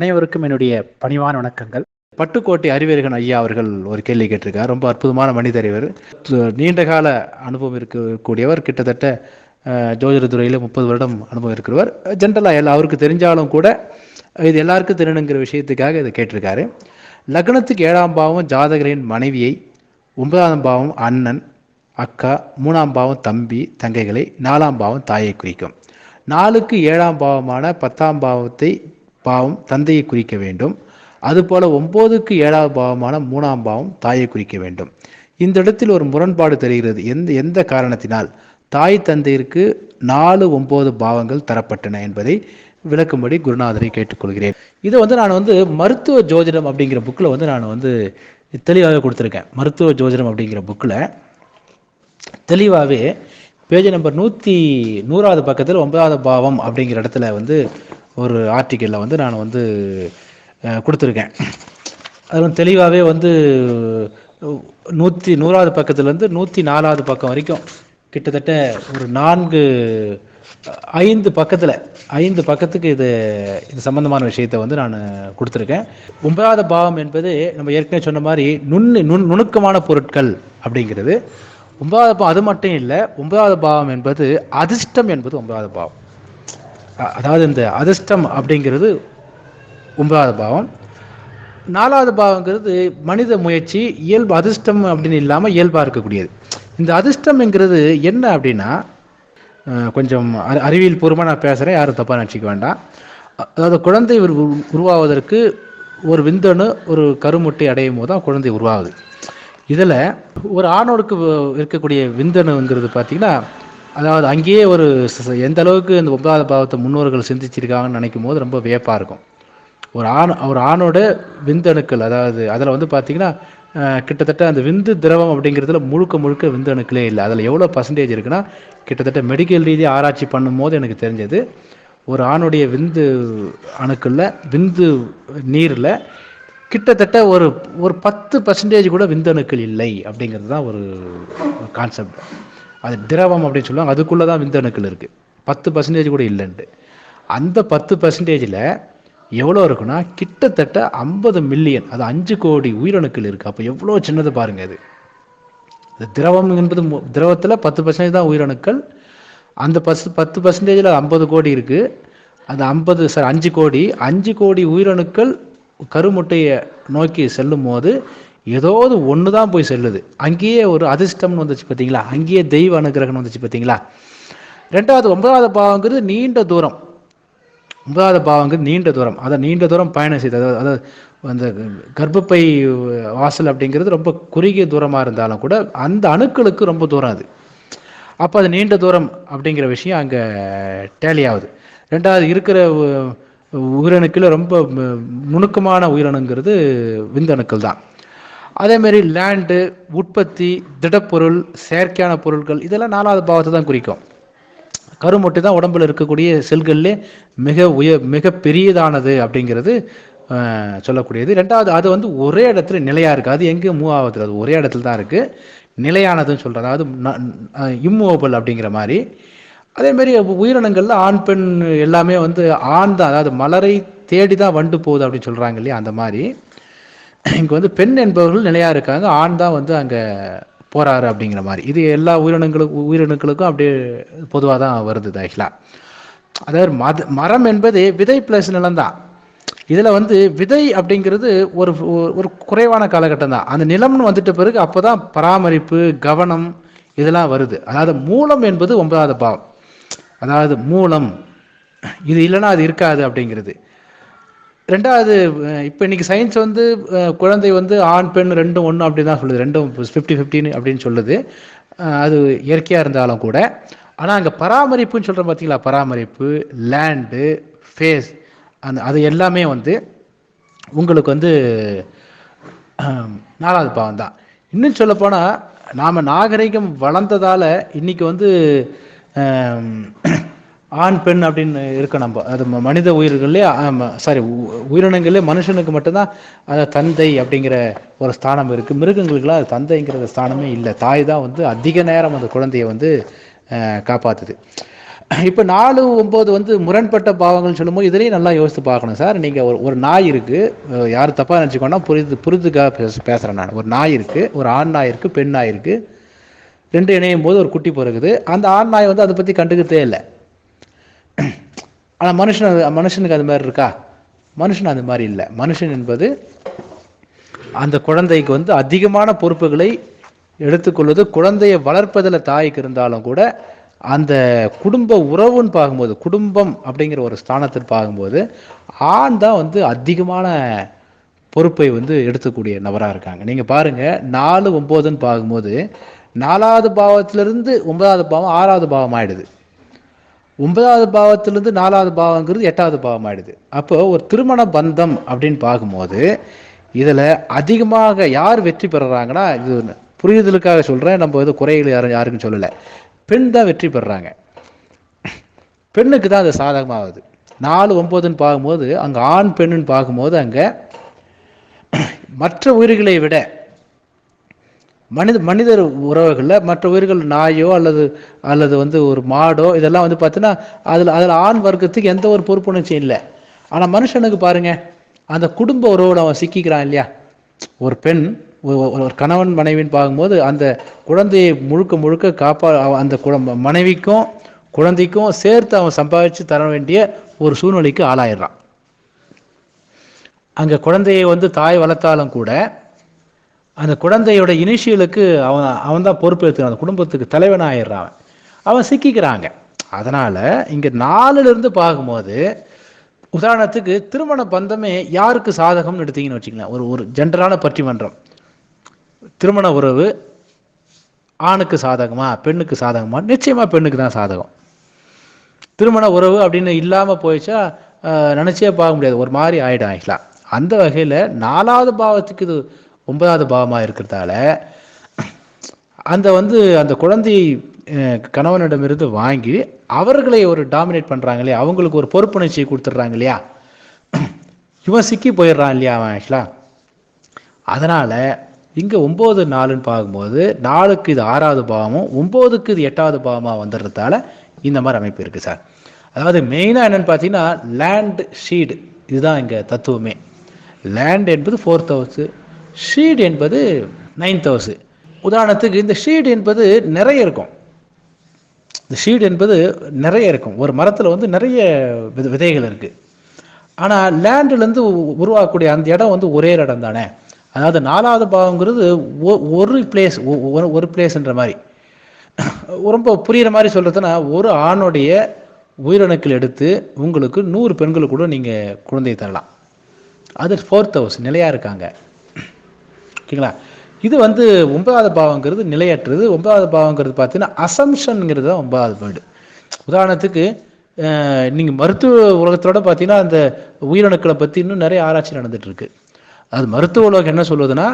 அனைவருக்கும் என்னுடைய பணிவான வணக்கங்கள். பட்டுக்கோட்டை அறிவர்கள் ஐயா அவர்கள் ஒரு கேள்வி கேட்டிருக்கார். ரொம்ப அற்புதமான மனிதர் இவர். நீண்ட கால அனுபவம் இருக்கக்கூடியவர். கிட்டத்தட்ட அஹ், ஜோதிட துறையில் முப்பது வருடம் அனுபவம் இருக்கிறவர். ஜென்ரலாக எல்லா அவருக்கு தெரிஞ்சாலும் கூட இது எல்லாருக்கும் தெரியணுங்கிற விஷயத்துக்காக இதை கேட்டிருக்காரு. லக்னத்துக்கு ஏழாம் பாவம் ஜாதகரின் மனைவியை ஒன்பதாம் பாவம் அண்ணன் அக்கா மூணாம் பாவம் தம்பி தங்கைகளை நாலாம் பாவம் தாயை குறிக்கும். நாலுக்கு ஏழாம் பாவமான பத்தாம் பாவத்தை பாவம் தந்தையை குறிக்க வேண்டும். அதுபோல ஒன்பதுக்கு ஏழாவது பாவமான மூணாம் பாவம் தாயை குறிக்க வேண்டும். இந்த இடத்தில் ஒரு முரண்பாடு தெரிகிறது. எந்த எந்த காரணத்தினால்? தாய் தந்தையிற்கு நாலு ஒன்பது பாவங்கள் தரப்பட்டன என்பதை விளக்கும்படி குருநாதரை கேட்டுக்கொள்கிறேன். இதை வந்து நான் வந்து மருத்துவ ஜோதிடம் அப்படிங்கிற புக்கில் வந்து நான் வந்து தெளிவாக கொடுத்துருக்கேன். மருத்துவ ஜோதிடம் அப்படிங்கிற புக்கில் தெளிவாகவே பேஜ் நம்பர் நூற்றி நூறாவது பக்கத்தில் ஒன்பதாவது பாவம் அப்படிங்கிற இடத்துல வந்து ஒரு ஆர்டிக்கலில் வந்து நான் வந்து கொடுத்துருக்கேன். அது வந்து தெளிவாகவே வந்து நூற்றி நூறாவது பக்கத்துலேருந்து நூற்றி நாலாவது பக்கம் வரைக்கும் கிட்டத்தட்ட ஒரு நான்கு ஐந்து பக்கத்தில் ஐந்து பக்கத்துக்கு இது இது சம்பந்தமான விஷயத்தை வந்து நான் கொடுத்துருக்கேன். ஒன்பதாவது பாவம் என்பது நம்ம ஏற்கனவே சொன்ன மாதிரி நுண்ணு நுண் நுணுக்கமான பொருட்கள் அப்படிங்கிறது. ஒன்பதாவது பாவம் அது மட்டும் இல்லை ஒன்பதாவது பாவம் என்பது அதிர்ஷ்டம் என்பது ஒன்பதாவது பாவம். அதாவது இந்த அதிர்ஷ்டம் அப்படிங்கிறது ஒன்பதாவது பாவம். நாலாவது பாவங்கிறது மனித முயற்சி இயல்பு அதிர்ஷ்டம் அப்படின்னு இல்லாமல் இயல்பாக இருக்கக்கூடியது. இந்த அதிர்ஷ்டம்ங்கிறது என்ன அப்படின்னா கொஞ்சம் அறி- அறிவியல் பூர்வமாக நான் பேசுகிறேன் யாரும் தப்பாக நினச்சிக்க வேண்டாம். அதாவது குழந்தை உருவாவதற்கு ஒரு விந்தணு ஒரு கருமுட்டை அடையும் போது தான் குழந்தை உருவாகுது. இதில் ஒரு ஆணோடுக்கு இருக்கக்கூடிய விந்தணுங்கிறது பார்த்திங்கன்னா அதாவது அங்கேயே ஒரு எந்த அளவுக்கு இந்த ஒன்பதாவது பாவத்தை முன்னோர்கள் சிந்திச்சிருக்காங்கன்னு நினைக்கும் போது ரொம்ப வியப்பாக இருக்கும். ஒரு ஆண் ஒரு ஆணோட விந்தணுக்கள் அதாவது அதில் வந்து பார்த்திங்கன்னா கிட்டத்தட்ட அந்த விந்து திரவம் அப்படிங்கிறதுல முழுக்க முழுக்க விந்தணுக்களே இல்லை. அதில் எவ்வளோ பர்சன்டேஜ் இருக்குன்னா கிட்டத்தட்ட மெடிக்கல் ரீதியாக ஆராய்ச்சி பண்ணும்போது எனக்கு தெரிஞ்சது ஒரு ஆணுடைய விந்து அணுக்களில் விந்து நீரில் கிட்டத்தட்ட ஒரு ஒரு பத்து பர்சன்டேஜ் கூட விந்தணுக்கள் இல்லை அப்படிங்கிறது தான் ஒரு கான்செப்ட் அது திரவம் அப்படின்னு சொல்லுவாங்க. அதுக்குள்ளே தான் விந்தணுக்கள் இருக்குது பத்து பர்சன்டேஜ் கூட இல்லைன்ட்டு. அந்த பத்து பர்சன்டேஜில் எவ்வளோ இருக்குன்னா கிட்டத்தட்ட ஐம்பது மில்லியன் அது அஞ்சு கோடி உயிரணுக்கள் இருக்குது அப்போ எவ்வளோ சின்னது பாருங்கள் அது இந்த திரவம் என்பது திரவத்தில் பத்து பர்சன்டேஜ் தான் உயிரணுக்கள். அந்த பஸ் பத்து பர்சன்டேஜில் ஐம்பது கோடி இருக்குது அந்த ஐம்பது சார் அஞ்சு கோடி. அஞ்சு கோடி உயிரணுக்கள் கருமுட்டையை நோக்கி செல்லும் போது ஏதாவது ஒன்று தான் போய் செல்லுது. அங்கேயே ஒரு அதிர்ஷ்டம்னு வந்துச்சு பார்த்தீங்களா அங்கேயே தெய்வ அனுகிரகம்னு வந்துச்சு பார்த்தீங்களா ரெண்டாவது ஒன்பதாவது பாவங்கிறது நீண்ட தூரம். ஒன்பதாவது பாவங்கிறது நீண்ட தூரம். அதை நீண்ட தூரம் பயணம் செய்தது அதாவது அந்த கர்ப்பப்பை வாசல் அப்படிங்கிறது ரொம்ப குறுகிய தூரமாக இருந்தாலும் கூட அந்த அணுக்களுக்கு ரொம்ப தூரம் அது. அப்போ அது நீண்ட தூரம் அப்படிங்கிற விஷயம் அங்கே டேலி ஆகுது. ரெண்டாவது இருக்கிற உயிரணுக்கில் ரொம்ப நுணுக்கமான உயிரணுங்கிறது விந்தணுக்கள் தான். அதேமாரி லேண்டு உற்பத்தி திடப்பொருள் செயற்கையான பொருட்கள் இதெல்லாம் நாலாவது பாவத்தை தான் குறிக்கும். கருமொட்டை தான் உடம்புல இருக்கக்கூடிய செல்கள்லே மிக உய மிக பெரியதானது அப்படிங்கிறது சொல்லக்கூடியது. ரெண்டாவது அது வந்து ஒரே இடத்துல நிலையாக இருக்குது அது எங்கே மூவ் ஆகுது அது ஒரே இடத்துல தான் இருக்குது நிலையானதுன்னு சொல்கிறது அதாவது இம்மூவபிள் அப்படிங்கிற மாதிரி. அதேமாரி உயிரினங்களில் ஆண் பெண் எல்லாமே வந்து ஆண் தான். அதாவது மலரை தேடி தான் வண்டு போகுது அப்படின்னு சொல்கிறாங்க இல்லையா? அந்த மாதிரி. இங்கே வந்து பெண் என்பவர்கள் நிலையாக இருக்காங்க. ஆண் தான் வந்து அங்கே போறாரு அப்படிங்கிற மாதிரி. இது எல்லா உயிரினங்களுக்கும் உயிரினங்களுக்கும் அப்படியே பொதுவாக தான் வருது ஆக்சுவலாக அதாவது மத மரம் என்பது விதை பிளஸ் நிலம்தான் இதில் வந்து விதை அப்படிங்கிறது ஒரு ஒரு- ஒரு குறைவான காலகட்டம் தான். அந்த நிலம்னு வந்துட்ட பிறகு அப்போ தான் பராமரிப்பு கவனம் இதெல்லாம் வருது. அதாவது மூலம் என்பது ஒன்பதாவது பாவம். அதாவது மூலம். இது இல்லைன்னா அது இருக்காது அப்படிங்கிறது. ரெண்டாவது இப்போ இன்னைக்கு சயின்ஸ் வந்து குழந்தை வந்து ஆண் பெண் ரெண்டும் ஒன்று அப்படி தான் சொல்லுது. ரெண்டும் ஃபிஃப்டி ஃபிஃப்டின்னு அப்படின்னு சொல்லுது. அது இயற்கையாக இருந்தாலும் கூட. ஆனால் அங்கே பராமரிப்புன்னு சொல்கிற பார்த்தீங்களா பராமரிப்பு லேண்டு ஃபேஸ் அந்த அது எல்லாமே வந்து உங்களுக்கு வந்து நாலாவது பாவம் தான். இன்னும் சொல்லப்போனால் நாம் நாகரிகம் வளர்ந்ததால் இன்றைக்கி வந்து ஆண் பெண் அப்படின்னு இருக்க நம்ம. அது ம- மனித உயிர்களே சாரி உயிரினங்களே மனுஷனுக்கு மட்டும்தான் அது தந்தை அப்படிங்கிற ஒரு ஸ்தானம் இருக்குது மிருகங்களுக்குலாம் அது தந்தைங்கிற ஸ்தானமே இல்லை. தாய் தான் வந்து அதிக நேரம் அந்த குழந்தைய வந்து காப்பாற்றுது காப்பாத்துது. இப்போ நாலு ஒம்பது வந்து முரண்பட்ட பாவங்கள்னு சொல்லும்போது இதுலேயும் நல்லா யோசித்து பார்க்கணும் சார். நீங்கள் ஒரு ஒரு நாய் இருக்குது யார் தப்பாக நினச்சிக்கோன்னா புரிது புரிதுக்காக பேச பேசுகிறேன் நான். ஒரு நாய் இருக்குது ஒரு ஆண் நாய் இருக்குது பெண் நாய் இருக்குது ரெண்டு இணையும் போது ஒரு குட்டி பிறகுது. அந்த ஆண் நாய் வந்து அதை பற்றி கண்டுக்கிறதே இல்லை. ஆனால் மனுஷன் அது மனுஷனுக்கு அது மாதிரி இருக்கா? மனுஷன் அது மாதிரி இல்லை. மனுஷன் என்பது அந்த குழந்தைக்கு வந்து அதிகமான பொறுப்புகளை எடுத்துக்கொள்வது குழந்தையை வளர்ப்பதில் தாய்க்கு இருந்தாலும் கூட அந்த குடும்ப உறவுன்னு பார்க்கும்போது குடும்பம் அப்படிங்கிற ஒரு ஸ்தானத்தில் பார்க்கும்போது ஆண் தான் வந்து அதிகமான பொறுப்பை வந்து எடுத்துக்கூடிய நபராக இருக்காங்க. நீங்கள் பாருங்கள் நாலு ஒம்போதுன்னு பார்க்கும்போது நாலாவது பாவத்திலிருந்து ஒன்பதாவது பாவம் ஆறாவது பாவம் ஆயிடுது. ஒன்பதாவது பாவத்திலிருந்து நாலாவது பாவங்கிறது எட்டாவது பாவம் ஆயிடுது அப்போ ஒரு திருமண பந்தம் அப்படின்னு பார்க்கும்போது இதில் அதிகமாக யார் வெற்றி பெறுறாங்கன்னா இது புரியுதலுக்காக சொல்கிறேன் நம்ம எதுவும் குறைகள் யாரும் யாருக்கும் சொல்லலை. பெண் தான் வெற்றி பெறுறாங்க. பெண்ணுக்கு தான் அது சாதகமாகுது. நாலு ஒம்பதுன்னு பார்க்கும்போது அங்கே ஆண் பெண்ணுன்னு பார்க்கும்போது அங்கே மற்ற உயிர்களை விட மனித மனிதர் உறவுகளில் மற்ற உயிர்கள் நாயோ அல்லது அல்லது வந்து ஒரு மாடோ இதெல்லாம் வந்து பார்த்தீங்கன்னா அதில் அதில் ஆண் வர்க்கத்துக்கு எந்த ஒரு பொறுப்புணர்ச்சியும் இல்லை. ஆனால் மனுஷனுக்கு பாருங்க அந்த குடும்ப உறவில் அவன் சிக்கிக்கிறான் இல்லையா? ஒரு பெண் ஒரு கணவன் மனைவின்னு பார்க்கும்போது அந்த குழந்தையை முழுக்க முழுக்க காப்பா அந்த குழம்ப மனைவிக்கும் குழந்தைக்கும் சேர்த்து அவன் சம்பாதிச்சு தர வேண்டிய ஒரு சூழ்நிலைக்கு ஆளாயிடுறான். அங்கே குழந்தையை வந்து தாய் வளர்த்தாலும் கூட அந்த குழந்தையோட இனிஷியலுக்கு அவன் அவன் தான் பொறுப்பேற்று அந்த குடும்பத்துக்கு தலைவன் ஆயிடுறான் அவன். அவன் சிக்கிக்கிறாங்க. அதனால் இங்கே நாலுலேருந்து பார்க்கும்போது உதாரணத்துக்கு திருமண பந்தமே யாருக்கு சாதகம்னு எடுத்தீங்கன்னு வச்சுக்கலாம் ஒரு ஒரு ஜென்ரலான பட்டிமன்றம். திருமண உறவு ஆணுக்கு சாதகமா பெண்ணுக்கு சாதகமா? நிச்சயமாக பெண்ணுக்கு தான் சாதகம். திருமண உறவு அப்படின்னு இல்லாமல் போயிடுச்சா நினச்சே பார்க்க முடியாது. ஒரு மாதிரி ஆகிடும் ஆகிக்கலாம் அந்த வகையில் நாலாவது பாவத்துக்கு இது ஒன்பதாவது பாவமாக இருக்கிறதால அந்த வந்து அந்த குழந்தையை கணவனிடமிருந்து வாங்கி அவர்களை ஒரு டாமினேட் பண்ணுறாங்க இல்லையா? அவங்களுக்கு ஒரு பொறுப்புணர்ச்சியை கொடுத்துட்றாங்க இல்லையா? இவன் சிக்கி போயிடுறான் இல்லையா அவன் ஆக்சுவலாக அதனால் இங்கே ஒம்பது நாலுன்னு பார்க்கும்போது நாலுக்கு இது ஆறாவது பாவமும் ஒம்போதுக்கு இது எட்டாவது பாவமாக வந்துடுறதால இந்த மாதிரி அமைப்பு இருக்குது சார். அதாவது மெயினாக என்னென்னு பார்த்தீங்கன்னா லேண்ட் ஷீடு இதுதான் இங்கே தத்துவமே. லேண்ட் என்பது ஃபோர்த் ஹவுஸு ஷீட் என்பது நைன்த் ஹவுஸு உதாரணத்துக்கு இந்த ஷீட் என்பது நிறைய இருக்கும். இந்த ஷீட் என்பது நிறைய இருக்கும். ஒரு மரத்தில் வந்து நிறைய வித விதைகள் இருக்குது ஆனால் லேண்டுலேருந்து உருவாக்கக்கூடிய அந்த இடம் வந்து ஒரே இடம் தானே? அதாவது நாலாவது பாவங்கிறது ஒரு பிளேஸ் ஒரு பிளேஸ்ன்ற மாதிரி. ரொம்ப புரிகிற மாதிரி சொல்கிறதுனா ஒரு ஆணுடைய உயிரணுக்கள் எடுத்து உங்களுக்கு நூறு பெண்களுக்கு கூட நீங்கள் குழந்தையை தரலாம். அது ஃபோர்த் ஹவுஸ் நிலையாக இருக்காங்க. ஓகேங்களா? இது வந்து ஒன்பதாவது பாவங்கிறது நிலையற்றது. ஒன்பதாவது பாவங்கிறது பார்த்தீங்கன்னா அசம்ஷன்ங்கிறது தான் ஒன்பதாவது வேர்டு உதாரணத்துக்கு நீங்கள் மருத்துவ உலகத்தோட பார்த்தீங்கன்னா அந்த உயிரணுக்களை பற்றி இன்னும் நிறைய ஆராய்ச்சி நடந்துகிட்ருக்கு அது மருத்துவ உலகம் என்ன சொல்லுவதுன்னா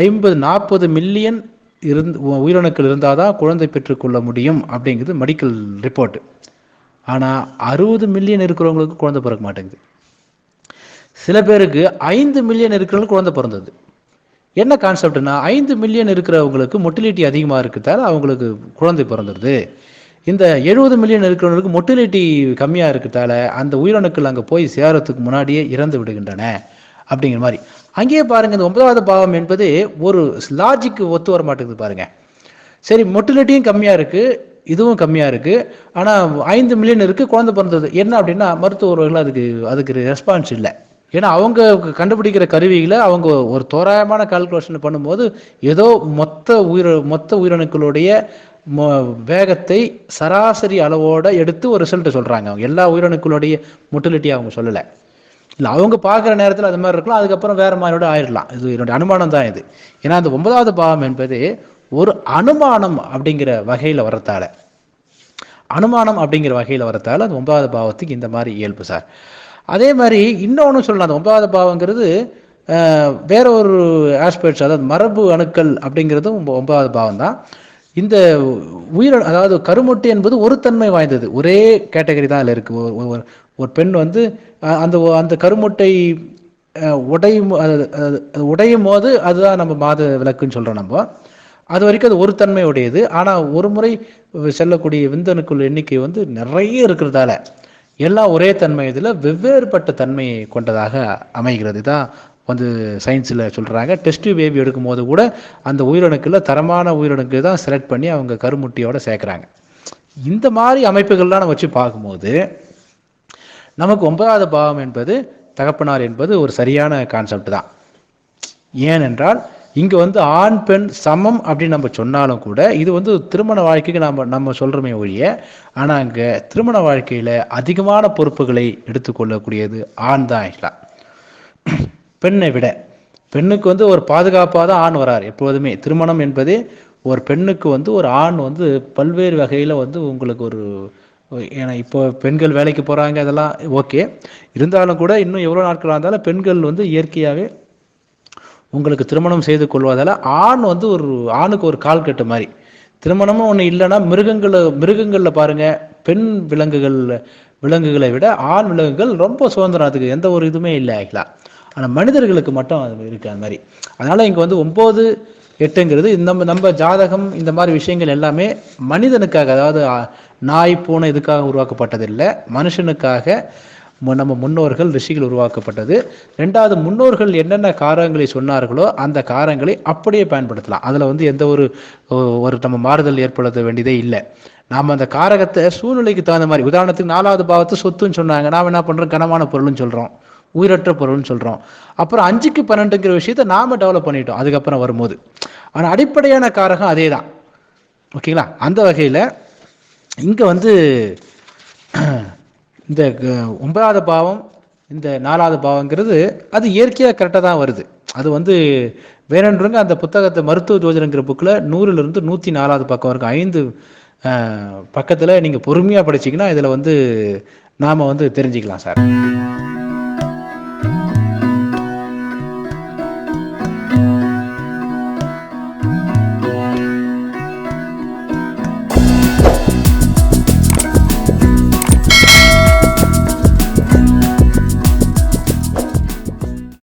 ஐம்பது நாற்பது மில்லியன் இருந்து உயிரணுக்கள் இருந்தால் தான் குழந்தை பெற்றுக்கொள்ள முடியும் அப்படிங்கிறது மெடிக்கல் ரிப்போர்ட்டு ஆனால் அறுபது மில்லியன் இருக்கிறவங்களுக்கு குழந்தை பிறக்க மாட்டேங்குது. சில பேருக்கு ஐந்து மில்லியன் இருக்கிறவங்களுக்கு குழந்தை பிறந்தது. என்ன கான்செப்ட்னா ஐந்து மில்லியன் இருக்கிறவங்களுக்கு மொட்டிலிட்டி அதிகமாக இருக்கிறதால அவங்களுக்கு குழந்தை பிறந்துடுது இந்த எழுபது மில்லியன் இருக்கிறவங்களுக்கு மொட்டிலிட்டி கம்மியாக இருக்கிறதால அந்த உயிரணுக்கள் அங்கே போய் சேரத்துக்கு முன்னாடியே இறந்து விடுகின்றன அப்படிங்கிற மாதிரி. அங்கேயே பாருங்க இந்த ஒன்பதாவது பாவம் என்பது ஒரு லாஜிக்கு ஒத்து வர மாட்டேங்குது பாருங்க. சரி மொட்டிலிட்டியும் கம்மியாக இருக்குது இதுவும் கம்மியாக இருக்குது ஆனால் ஐந்து மில்லியன் இருக்குது குழந்தை பிறந்தது. என்ன அப்படின்னா மருத்துவர்கள் அதுக்கு அதுக்கு ரெஸ்பான்ஸ் இல்லை. ஏன்னா அவங்க கண்டுபிடிக்கிற கருவிகளை அவங்க ஒரு தோராயமான கால்குலேஷன் பண்ணும்போது ஏதோ மொத்த உயிர் மொத்த உயிரணுக்களுடைய வேகத்தை சராசரி அளவோட எடுத்து ஒரு ரிசல்ட் சொல்கிறாங்க அவங்க எல்லா உயிரணுக்களுடைய மொட்டிலிட்டி அவங்க சொல்லலை. இல்லை அவங்க பார்க்குற நேரத்தில் அது மாதிரி இருக்கலாம். அதுக்கப்புறம் வேற மாதிரியோட ஆயிடலாம் இது என்னுடைய அனுமானம் தான் இது. ஏன்னா அந்த ஒன்பதாவது பாவம் என்பது ஒரு அனுமானம் அப்படிங்கிற வகையில் வரத்தால அனுமானம் அப்படிங்கிற வகையில் வரத்தால அந்த ஒன்பதாவது பாவத்துக்கு இந்த மாதிரி இயல்பு சார். அதே மாதிரி இன்னொன்று சொல்லலாம் அந்த ஒன்பதாவது பாவங்கிறது வேற ஒரு ஆஸ்பெக்ட்ஸ் அதாவது மரபு அணுக்கள் அப்படிங்கிறதும் ஒன்பதாவது பாவம் தான் இந்த உயிர் அதாவது கருமுட்டை என்பது ஒரு தன்மை வாய்ந்தது. ஒரே கேட்டகரி தான் அதில் இருக்கு. ஒரு பெண் வந்து அந்த அந்த கருமுட்டை உடையும் உடையும் போது அதுதான் நம்ம மாத விளக்குன்னு சொல்கிறோம் நம்ம. அது வரைக்கும் அது ஒரு தன்மை உடையது ஆனால் ஒரு முறை செல்லக்கூடிய விந்தணுக்கள் எண்ணிக்கை வந்து நிறைய இருக்கிறதால எல்லாம் ஒரே தன்மை இதில் வெவ்வேறுபட்ட தன்மையை கொண்டதாக அமைகிறது தான் வந்து சயின்ஸில் சொல்கிறாங்க டெஸ்ட் பேபி எடுக்கும்போது கூட அந்த உயிரணுக்கில் தரமான உயிரணுக்கு தான் செலக்ட் பண்ணி அவங்க கருமுட்டியோட சேர்க்குறாங்க. இந்த மாதிரி அமைப்புகள்லாம் நம்ம வச்சு பார்க்கும்போது நமக்கு ஒன்பதாவது பாவம் என்பது தகப்பனார் என்பது ஒரு சரியான கான்செப்ட் தான். ஏனென்றால் இங்கே வந்து ஆண் பெண் சமம் அப்படின்னு நம்ம சொன்னாலும் கூட இது வந்து திருமண வாழ்க்கைக்கு நம்ம நம்ம சொல்கிறோமே ஒழிய ஆனால் அங்கே திருமண வாழ்க்கையில் அதிகமான பொறுப்புகளை எடுத்துக்கொள்ளக்கூடியது ஆண் தான் ஆகலாம் பெண்ணை விட பெண்ணுக்கு வந்து ஒரு பாதுகாப்பாக தான் ஆண் வரார் எப்போதுமே. திருமணம் என்பது ஒரு பெண்ணுக்கு வந்து ஒரு ஆண் வந்து பல்வேறு வகையில் வந்து உங்களுக்கு ஒரு ஏன்னா இப்போ பெண்கள் வேலைக்கு போகிறாங்க அதெல்லாம் ஓகே. இருந்தாலும் கூட இன்னும் எவ்வளோ நாட்களாக இருந்தாலும் பெண்கள் வந்து இயற்கையாகவே உங்களுக்கு திருமணம் செய்து கொள்வதால் ஆண் வந்து ஒரு ஆணுக்கு ஒரு கால் கட்டு மாதிரி. திருமணமும் ஒன்று இல்லைன்னா மிருகங்களை மிருகங்களில் பாருங்கள் பெண் விலங்குகள் விலங்குகளை விட ஆண் விலங்குகள் ரொம்ப சுதந்திரம் அதுக்கு எந்த ஒரு இதுவுமே இல்லை ஆக்சுவலாக ஆனால் மனிதர்களுக்கு மட்டும் அது இருக்குது அந்த மாதிரி. அதனால் இங்கே வந்து ஒம்பது எட்டுங்கிறது நம்ம நம்ம ஜாதகம் இந்த மாதிரி விஷயங்கள் எல்லாமே மனிதனுக்காக அதாவது நாய் பூனை இதுக்காக உருவாக்கப்பட்டதில்லை. மனுஷனுக்காக நம்ம முன்னோர்கள் ரிஷிகள் உருவாக்கப்பட்டது. ரெண்டாவது முன்னோர்கள் என்னென்ன காரங்களை சொன்னார்களோ அந்த காரங்களை அப்படியே பயன்படுத்தலாம். அதில் வந்து எந்த ஒரு ஒரு நம்ம மாறுதல் ஏற்படுத்த வேண்டியதே இல்லை. நாம் அந்த காரகத்தை சூழ்நிலைக்கு தகுந்த மாதிரி உதாரணத்துக்கு நாலாவது பாவத்தை சொத்துன்னு சொன்னாங்க. நாம் என்ன பண்ணுறோம் கனமான பொருள்னு சொல்கிறோம் உயிரற்ற பொருள்னு சொல்கிறோம் அப்புறம் அஞ்சுக்கு பன்னெண்டுங்கிற விஷயத்த நாம் டெவலப் பண்ணிட்டோம். அதுக்கப்புறம் வரும்போது. ஆனால் அடிப்படையான காரகம் அதே தான் ஓகேங்களா? அந்த வகையில் இங்கே வந்து இந்த ஒன்பதாவது பாவம் இந்த நாலாவது பாவங்கிறது அது இயற்கையாக கரெக்டாக தான் வருது. அது வந்து வேறன்றவங்க அந்த புத்தகத்தை மருத்துவ ஜோதிடங்கிற புக்கில் நூறுலேருந்து நூற்றி நாலாவது பக்கம் வரைக்கும் ஐந்து பக்கத்தில் நீங்கள் பொறுமையாக படிச்சிங்கன்னா இதில் வந்து நாம் வந்து தெரிஞ்சுக்கலாம் சார்.